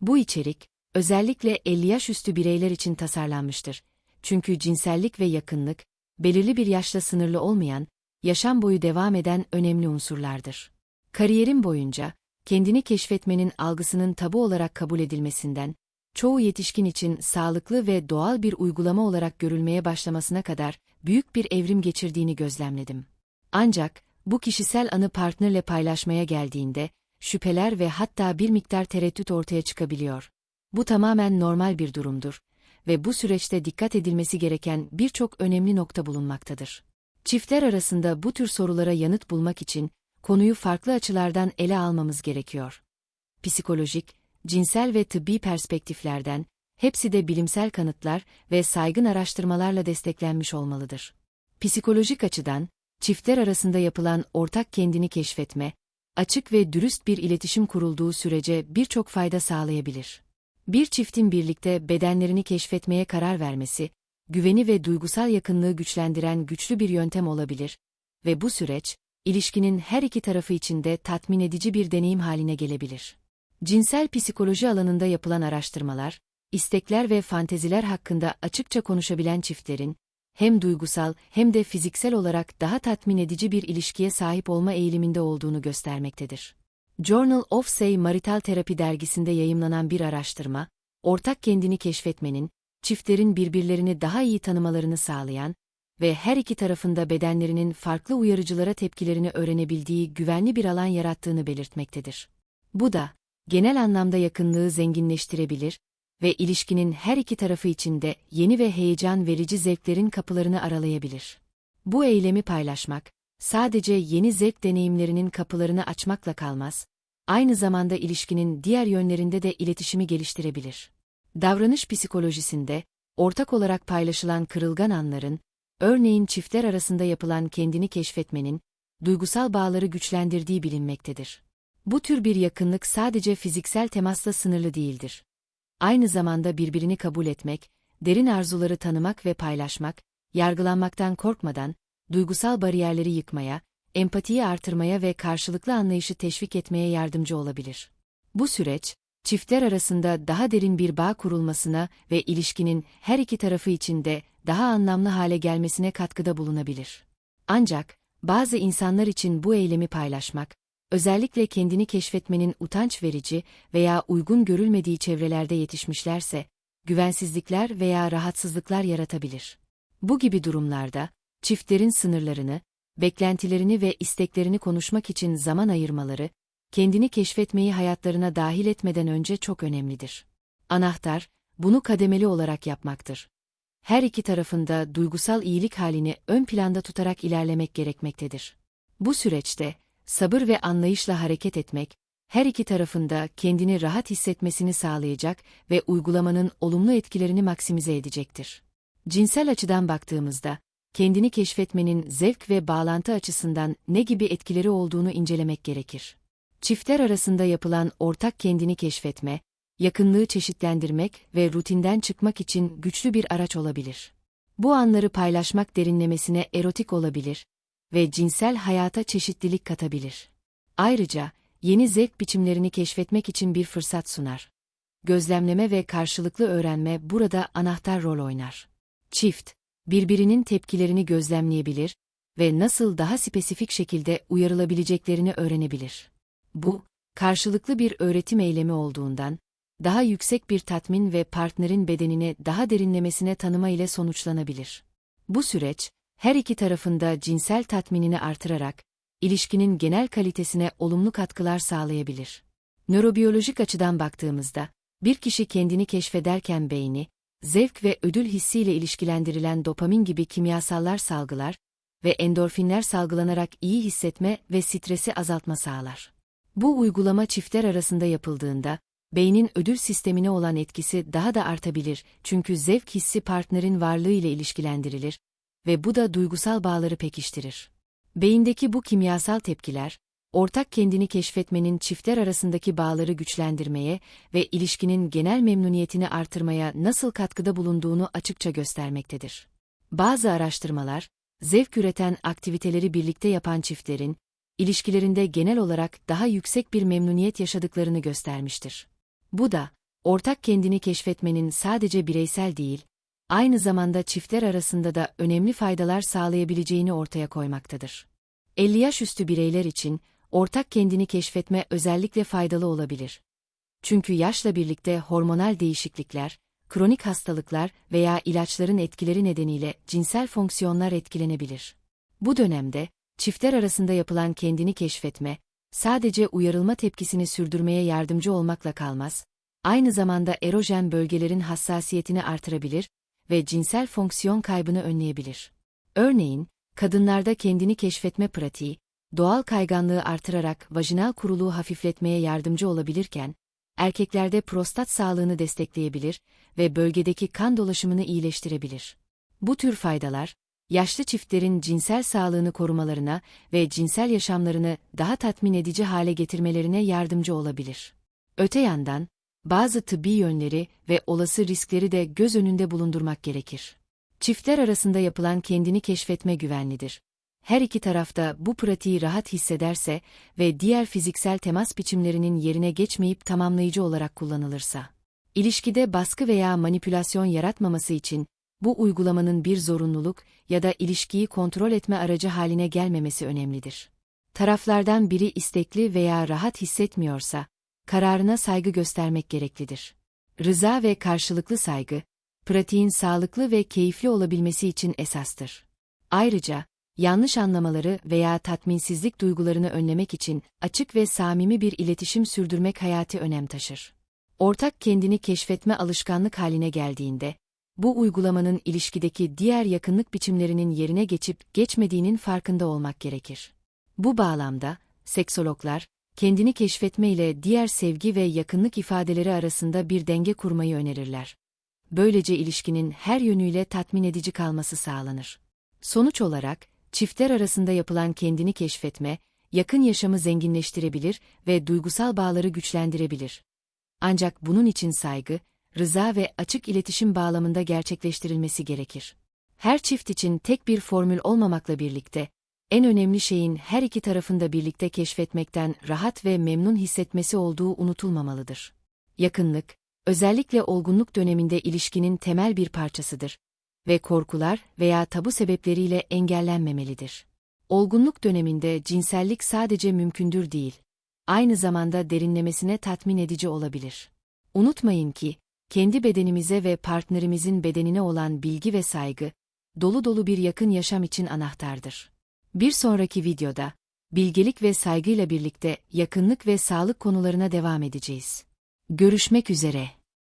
Bu içerik, özellikle 50 yaş üstü bireyler için tasarlanmıştır. Çünkü cinsellik ve yakınlık, belirli bir yaşla sınırlı olmayan, yaşam boyu devam eden önemli unsurlardır. Kariyerin boyunca, kendini keşfetmenin algısının tabu olarak kabul edilmesinden, çoğu yetişkin için sağlıklı ve doğal bir uygulama olarak görülmeye başlamasına kadar büyük bir evrim geçirdiğini gözlemledim. Ancak, bu kişisel anı partnerle paylaşmaya geldiğinde, şüpheler ve hatta bir miktar tereddüt ortaya çıkabiliyor. Bu tamamen normal bir durumdur ve bu süreçte dikkat edilmesi gereken birçok önemli nokta bulunmaktadır. Çiftler arasında bu tür sorulara yanıt bulmak için konuyu farklı açılardan ele almamız gerekiyor. Psikolojik, cinsel ve tıbbi perspektiflerden, hepsi de bilimsel kanıtlar ve saygın araştırmalarla desteklenmiş olmalıdır. Psikolojik açıdan, çiftler arasında yapılan ortak kendini keşfetme, açık ve dürüst bir iletişim kurulduğu sürece birçok fayda sağlayabilir. Bir çiftin birlikte bedenlerini keşfetmeye karar vermesi, güveni ve duygusal yakınlığı güçlendiren güçlü bir yöntem olabilir ve bu süreç, ilişkinin her iki tarafı için de tatmin edici bir deneyim haline gelebilir. Cinsel psikoloji alanında yapılan araştırmalar, istekler ve fanteziler hakkında açıkça konuşabilen çiftlerin, hem duygusal hem de fiziksel olarak daha tatmin edici bir ilişkiye sahip olma eğiliminde olduğunu göstermektedir. Journal of Say Marital Therapy dergisinde yayımlanan bir araştırma, ortak kendini keşfetmenin, çiftlerin birbirlerini daha iyi tanımalarını sağlayan ve her iki tarafında bedenlerinin farklı uyarıcılara tepkilerini öğrenebildiği güvenli bir alan yarattığını belirtmektedir. Bu da, genel anlamda yakınlığı zenginleştirebilir ve ilişkinin her iki tarafı içinde yeni ve heyecan verici zevklerin kapılarını aralayabilir. Bu eylemi paylaşmak, sadece yeni zevk deneyimlerinin kapılarını açmakla kalmaz, aynı zamanda ilişkinin diğer yönlerinde de iletişimi geliştirebilir. Davranış psikolojisinde, ortak olarak paylaşılan kırılgan anların, örneğin çiftler arasında yapılan kendini keşfetmenin, duygusal bağları güçlendirdiği bilinmektedir. Bu tür bir yakınlık sadece fiziksel temasla sınırlı değildir. Aynı zamanda birbirini kabul etmek, derin arzuları tanımak ve paylaşmak, yargılanmaktan korkmadan, duygusal bariyerleri yıkmaya, empatiyi artırmaya ve karşılıklı anlayışı teşvik etmeye yardımcı olabilir. Bu süreç, çiftler arasında daha derin bir bağ kurulmasına ve ilişkinin her iki tarafı için de daha anlamlı hale gelmesine katkıda bulunabilir. Ancak, bazı insanlar için bu eylemi paylaşmak, özellikle kendini keşfetmenin utanç verici veya uygun görülmediği çevrelerde yetişmişlerse, güvensizlikler veya rahatsızlıklar yaratabilir. Bu gibi durumlarda, çiftlerin sınırlarını, beklentilerini ve isteklerini konuşmak için zaman ayırmaları, kendini keşfetmeyi hayatlarına dahil etmeden önce çok önemlidir. Anahtar, bunu kademeli olarak yapmaktır. Her iki tarafında duygusal iyilik halini ön planda tutarak ilerlemek gerekmektedir. Bu süreçte, sabır ve anlayışla hareket etmek, her iki tarafında kendini rahat hissetmesini sağlayacak ve uygulamanın olumlu etkilerini maksimize edecektir. Cinsel açıdan baktığımızda, kendini keşfetmenin zevk ve bağlantı açısından ne gibi etkileri olduğunu incelemek gerekir. Çiftler arasında yapılan ortak kendini keşfetme, yakınlığı çeşitlendirmek ve rutinden çıkmak için güçlü bir araç olabilir. Bu anları paylaşmak derinlemesine erotik olabilir ve cinsel hayata çeşitlilik katabilir. Ayrıca, yeni zevk biçimlerini keşfetmek için bir fırsat sunar. Gözlemleme ve karşılıklı öğrenme burada anahtar rol oynar. Çift, birbirinin tepkilerini gözlemleyebilir ve nasıl daha spesifik şekilde uyarılabileceklerini öğrenebilir. Bu, karşılıklı bir öğretim eylemi olduğundan, daha yüksek bir tatmin ve partnerin bedenine daha derinlemesine tanıma ile sonuçlanabilir. Bu süreç, her iki tarafında cinsel tatminini artırarak, ilişkinin genel kalitesine olumlu katkılar sağlayabilir. Nörobiyolojik açıdan baktığımızda, bir kişi kendini keşfederken beyni, zevk ve ödül hissiyle ilişkilendirilen dopamin gibi kimyasallar salgılar ve endorfinler salgılanarak iyi hissetme ve stresi azaltma sağlar. Bu uygulama çiftler arasında yapıldığında, beynin ödül sistemine olan etkisi daha da artabilir çünkü zevk hissi partnerin varlığı ile ilişkilendirilir ve bu da duygusal bağları pekiştirir. Beyindeki bu kimyasal tepkiler, ortak kendini keşfetmenin çiftler arasındaki bağları güçlendirmeye ve ilişkinin genel memnuniyetini artırmaya nasıl katkıda bulunduğunu açıkça göstermektedir. Bazı araştırmalar, zevk üreten aktiviteleri birlikte yapan çiftlerin, ilişkilerinde genel olarak daha yüksek bir memnuniyet yaşadıklarını göstermiştir. Bu da, ortak kendini keşfetmenin sadece bireysel değil, aynı zamanda çiftler arasında da önemli faydalar sağlayabileceğini ortaya koymaktadır. 50 yaş üstü bireyler için ortak kendini keşfetme özellikle faydalı olabilir. Çünkü yaşla birlikte hormonal değişiklikler, kronik hastalıklar veya ilaçların etkileri nedeniyle cinsel fonksiyonlar etkilenebilir. Bu dönemde, çiftler arasında yapılan kendini keşfetme, sadece uyarılma tepkisini sürdürmeye yardımcı olmakla kalmaz, aynı zamanda erojen bölgelerin hassasiyetini artırabilir ve cinsel fonksiyon kaybını önleyebilir. Örneğin, kadınlarda kendini keşfetme pratiği, doğal kayganlığı artırarak vajinal kuruluğu hafifletmeye yardımcı olabilirken, erkeklerde prostat sağlığını destekleyebilir ve bölgedeki kan dolaşımını iyileştirebilir. Bu tür faydalar, yaşlı çiftlerin cinsel sağlığını korumalarına ve cinsel yaşamlarını daha tatmin edici hale getirmelerine yardımcı olabilir. Öte yandan, bazı tıbbi yönleri ve olası riskleri de göz önünde bulundurmak gerekir. Çiftler arasında yapılan kendini keşfetme güvenlidir. Her iki tarafta bu pratiği rahat hissederse ve diğer fiziksel temas biçimlerinin yerine geçmeyip tamamlayıcı olarak kullanılırsa. İlişkide baskı veya manipülasyon yaratmaması için bu uygulamanın bir zorunluluk ya da ilişkiyi kontrol etme aracı haline gelmemesi önemlidir. Taraflardan biri istekli veya rahat hissetmiyorsa, kararına saygı göstermek gereklidir. Rıza ve karşılıklı saygı, pratiğin sağlıklı ve keyifli olabilmesi için esastır. Ayrıca, yanlış anlamaları veya tatminsizlik duygularını önlemek için açık ve samimi bir iletişim sürdürmek hayati önem taşır. Ortak kendini keşfetme alışkanlık haline geldiğinde, bu uygulamanın ilişkideki diğer yakınlık biçimlerinin yerine geçip geçmediğinin farkında olmak gerekir. Bu bağlamda, seksologlar, kendini keşfetme ile diğer sevgi ve yakınlık ifadeleri arasında bir denge kurmayı önerirler. Böylece ilişkinin her yönüyle tatmin edici kalması sağlanır. Sonuç olarak, çiftler arasında yapılan kendini keşfetme, yakın yaşamı zenginleştirebilir ve duygusal bağları güçlendirebilir. Ancak bunun için saygı, rıza ve açık iletişim bağlamında gerçekleştirilmesi gerekir. Her çift için tek bir formül olmamakla birlikte, en önemli şeyin her iki tarafında birlikte keşfetmekten rahat ve memnun hissetmesi olduğu unutulmamalıdır. Yakınlık, özellikle olgunluk döneminde ilişkinin temel bir parçasıdır ve korkular veya tabu sebepleriyle engellenmemelidir. Olgunluk döneminde cinsellik sadece mümkündür değil, aynı zamanda derinlemesine tatmin edici olabilir. Unutmayın ki, kendi bedenimize ve partnerimizin bedenine olan bilgi ve saygı, dolu dolu bir yakın yaşam için anahtardır. Bir sonraki videoda, bilgelik ve saygıyla birlikte yakınlık ve sağlık konularına devam edeceğiz. Görüşmek üzere.